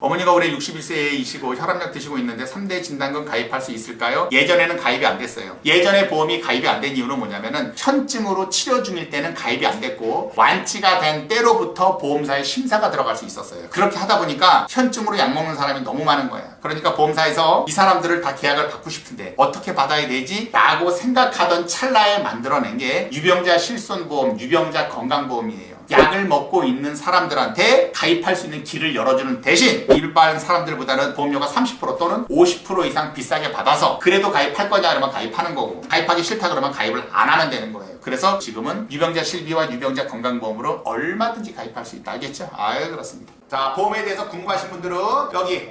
어머니가 올해 61세이시고 혈압약 드시고 있는데 3대 진단금 가입할 수 있을까요? 예전에는 가입이 안 됐어요. 예전에 보험이 가입이 안 된 이유는 뭐냐면은 현증으로 치료 중일 때는 가입이 안 됐고 완치가 된 때로부터 보험사에 심사가 들어갈 수 있었어요. 그렇게 하다 보니까 현증으로 약 먹는 사람이 너무 많은 거예요. 그러니까 보험사에서 이 사람들을 다 계약을 받고 싶은데 어떻게 받아야 되지? 라고 생각하던 찰나에 만들어낸 게 유병자 실손보험, 유병자 건강보험이에요. 약을 먹고 있는 사람들한테 가입할 수 있는 길을 열어주는 대신 일반 사람들보다는 보험료가 30% 또는 50% 이상 비싸게 받아서 그래도 가입할 거냐 그러면 가입하는 거고 가입하기 싫다 그러면 가입을 안 하면 되는 거예요. 그래서 지금은 유병자 실비와 유병자 건강보험으로 얼마든지 가입할 수 있다. 알겠죠? 아유 그렇습니다. 자 보험에 대해서 궁금하신 분들은 여기